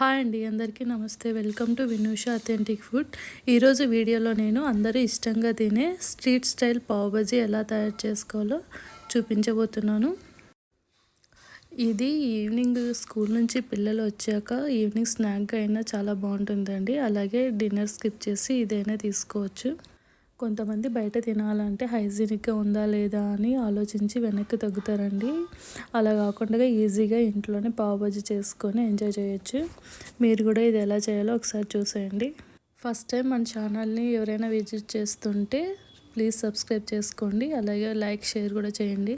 Hi అండి అందరికీ నమస్తే. Welcome to Vinusha authentic food. ఈరోజు వీడియోలో నేను అందరూ ఇష్టంగా తినే స్ట్రీట్ స్టైల్ పావుబజీ ఎలా తయారు చేసుకోవాలో చూపించబోతున్నాను. ఇది ఈవినింగ్ స్కూల్ నుంచి పిల్లలు వచ్చాక ఈవినింగ్ స్నాక్గా అయినా చాలా బాగుంటుందండి. అలాగే డిన్నర్ స్కిప్ చేసి ఇదైనా తీసుకోవచ్చు. కొంతమంది బయట తినాలంటే హైజీనిక్గా ఉందా లేదా అని ఆలోచించి వెనక్కి తగ్గుతారండి. అలా కాకుండా ఈజీగా ఇంట్లోనే పావుబజ్జీ చేసుకొని ఎంజాయ్ చేయొచ్చు. మీరు కూడా ఇది ఎలా చేయాలో ఒకసారి చూసేయండి. ఫస్ట్ టైం మన ఛానల్ని ఎవరైనా విజిట్ చేస్తుంటే ప్లీజ్ సబ్స్క్రైబ్ చేసుకోండి. అలాగే లైక్ షేర్ కూడా చేయండి.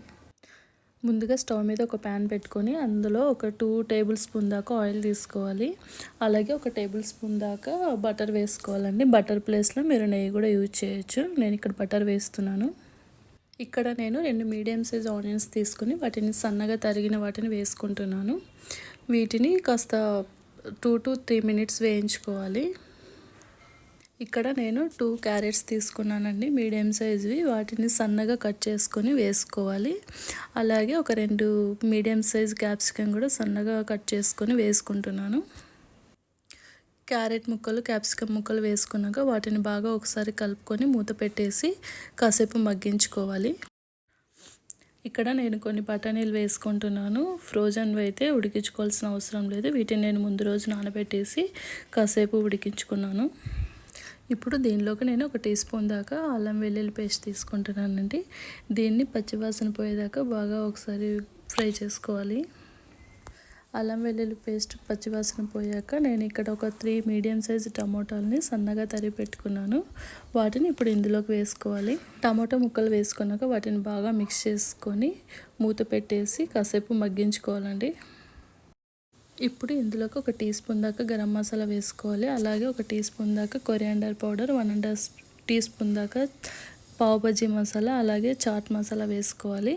ముందుగా స్టవ్ మీద ఒక ప్యాన్ పెట్టుకొని అందులో ఒక టూ టేబుల్ స్పూన్ దాకా ఆయిల్ తీసుకోవాలి. అలాగే ఒక టేబుల్ స్పూన్ దాకా బటర్ వేసుకోవాలండి. బటర్ ప్లేస్లో మీరు నెయ్యి కూడా యూజ్ చేయొచ్చు. నేను ఇక్కడ బటర్ వేస్తున్నాను. ఇక్కడ నేను రెండు మీడియం సైజ్ ఆనియన్స్ తీసుకుని వాటిని సన్నగా తరిగిన వాటిని వేసుకుంటున్నాను. వీటిని కాస్త టూ టు త్రీ మినిట్స్ వేయించుకోవాలి. ఇక్కడ నేను టూ క్యారెట్స్ తీసుకున్నానండి. మీడియం సైజ్వి. వాటిని సన్నగా కట్ చేసుకొని వేసుకోవాలి. అలాగే ఒక రెండు మీడియం సైజ్ క్యాప్సికమ్ కూడా సన్నగా కట్ చేసుకొని వేసుకుంటున్నాను. క్యారెట్ ముక్కలు క్యాప్సికమ్ ముక్కలు వేసుకున్నాక వాటిని బాగా ఒకసారి కలుపుకొని మూత పెట్టేసి కాసేపు మగ్గించుకోవాలి. ఇక్కడ నేను కొన్ని బఠానీలు వేసుకుంటున్నాను. ఫ్రోజన్వి అయితే ఉడికించుకోవాల్సిన అవసరం లేదు. వీటిని నేను ముందు రోజు నానబెట్టేసి కాసేపు ఉడికించుకున్నాను. ఇప్పుడు దీనిలోకి నేను ఒక టీ స్పూన్ దాకా అల్లం వెల్లుల్లి పేస్ట్ తీసుకుంటున్నానండి. దీన్ని పచ్చివాసన పోయేదాకా బాగా ఒకసారి ఫ్రై చేసుకోవాలి. అల్లం వెల్లుల్లి పేస్ట్ పచ్చివాసన పోయాక నేను ఇక్కడ ఒక త్రీ మీడియం సైజ్ టమోటాలని సన్నగా తరిగి పెట్టుకున్నాను. వాటిని ఇప్పుడు ఇందులోకి వేసుకోవాలి. టమాటో ముక్కలు వేసుకున్నాక వాటిని బాగా మిక్స్ చేసుకొని మూత పెట్టేసి కాసేపు మగ్గించుకోవాలండి. ఇప్పుడు ఇందులోకి ఒక టీ స్పూన్ దాకా గరం మసాలా వేసుకోవాలి. అలాగే ఒక టీ స్పూన్ దాకా coriander powder one and half teaspoon దాకా పావు బజ్జీ మసాలా అలాగే చాట్ మసాలా వేసుకోవాలి.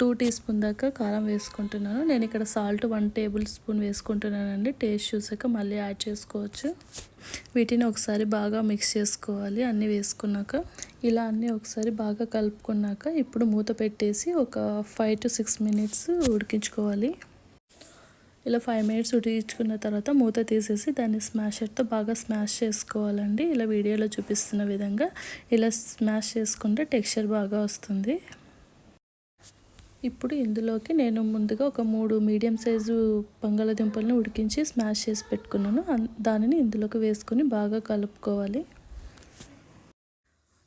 టూ టీ స్పూన్ దాకా కారం వేసుకుంటున్నాను. నేను ఇక్కడ సాల్ట్ వన్ టేబుల్ స్పూన్ వేసుకుంటున్నానండి. టేస్ట్ చూసాక మళ్ళీ యాడ్ చేసుకోవచ్చు. వీటిని ఒకసారి బాగా మిక్స్ చేసుకోవాలి అన్నీ వేసుకున్నాక. ఇలా అన్నీ ఒకసారి బాగా కలుపుకున్నాక ఇప్పుడు మూత పెట్టేసి ఒక ఫైవ్ టు సిక్స్ మినిట్స్ ఉడికించుకోవాలి. ఇలా ఫైవ్ మినిట్స్ ఉడికించుకున్న తర్వాత మూత తీసేసి దాన్ని స్మాషర్తో బాగా స్మాష్ చేసుకోవాలండి. ఇలా వీడియోలో చూపిస్తున్న విధంగా ఇలా స్మాష్ చేసుకుంటే టెక్స్చర్ బాగా వస్తుంది. ఇప్పుడు ఇందులోకి నేను ముందుగా ఒక మూడు మీడియం సైజు బంగాళదుంపలను ఉడికించి స్మాష్ చేసి పెట్టుకున్నాను. దానిని ఇందులోకి వేసుకొని బాగా కలుపుకోవాలి.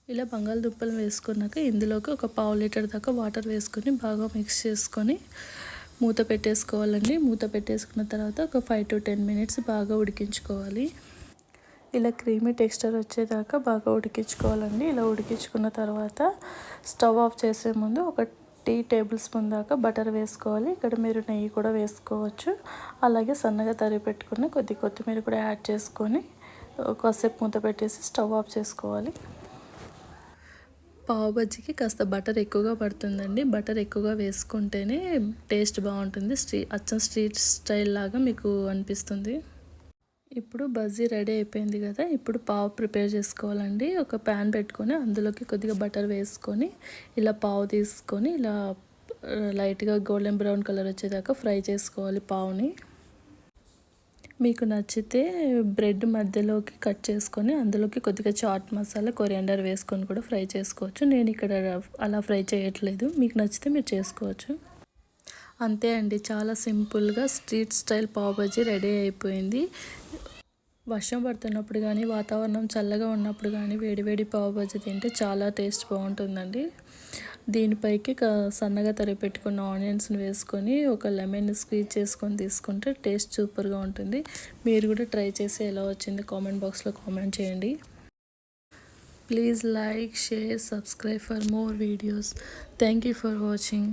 ఇలా బంగాళదుంపలు వేసుకున్నాక ఇందులోకి ఒక పావు లీటర్ దాకా వాటర్ వేసుకొని బాగా మిక్స్ చేసుకొని మూత పెట్టేసుకోవాలండి. మూత పెట్టేసుకున్న తర్వాత ఒక ఫైవ్ టు టెన్ మినిట్స్ బాగా ఉడికించుకోవాలి. ఇలా క్రీమీ టెక్స్చర్ వచ్చేదాకా బాగా ఉడికించుకోవాలండి. ఇలా ఉడికించుకున్న తర్వాత స్టవ్ ఆఫ్ చేసే ముందు ఒక టీ టేబుల్ స్పూన్ దాకా బటర్ వేసుకోవాలి. ఇక్కడ మీరు నెయ్యి కూడా వేసుకోవచ్చు. అలాగే సన్నగా తరిగి పెట్టుకుని కొద్ది కొత్తిమీర కూడా యాడ్ చేసుకొని కాసేపు మూత పెట్టేసి స్టవ్ ఆఫ్ చేసుకోవాలి. పావు బజ్జీకి కాస్త బటర్ ఎక్కువగా పడుతుందండి. బటర్ ఎక్కువగా వేసుకుంటేనే టేస్ట్ బాగుంటుంది. స్ట్రీ అచ్చం స్ట్రీట్ స్టైల్ లాగా మీకు అనిపిస్తుంది. ఇప్పుడు బజ్జీ రెడీ అయిపోయింది కదా ఇప్పుడు పావు ప్రిపేర్ చేసుకోవాలండి. ఒక ప్యాన్ పెట్టుకొని అందులోకి కొద్దిగా బటర్ వేసుకొని ఇలా పావు తీసుకొని ఇలా లైట్గా గోల్డెన్ బ్రౌన్ కలర్ వచ్చేదాకా ఫ్రై చేసుకోవాలి పావుని. మీకు నచ్చితే బ్రెడ్ మధ్యలోకి కట్ చేసుకొని అందులోకి కొద్దిగా చాట్ మసాలా కొరియాండర్ వేసుకొని కూడా ఫ్రై చేసుకోవచ్చు. నేను ఇక్కడ అలా ఫ్రై చేయట్లేదు. మీకు నచ్చితే మీరు చేసుకోవచ్చు. అంతే అండి. చాలా సింపుల్గా స్ట్రీట్ స్టైల్ పావ్ రెడీ అయిపోయింది. వర్షం పడుతున్నప్పుడు కానీ వాతావరణం చల్లగా ఉన్నప్పుడు కానీ వేడివేడి పావు బజ్జీ తింటే చాలా టేస్ట్ బాగుంటుందండి. దీనిపైకి సన్నగా తరిగి పెట్టుకున్న ఆనియన్స్ని వేసుకొని ఒక లెమన్ స్క్వీజ్ చేసుకొని తీసుకుంటే టేస్ట్ సూపర్గా ఉంటుంది. మీరు కూడా ట్రై చేసి ఎలా వచ్చింది కామెంట్ బాక్స్లో కామెంట్ చేయండి. Please like share subscribe for more videos. Thank you for watching.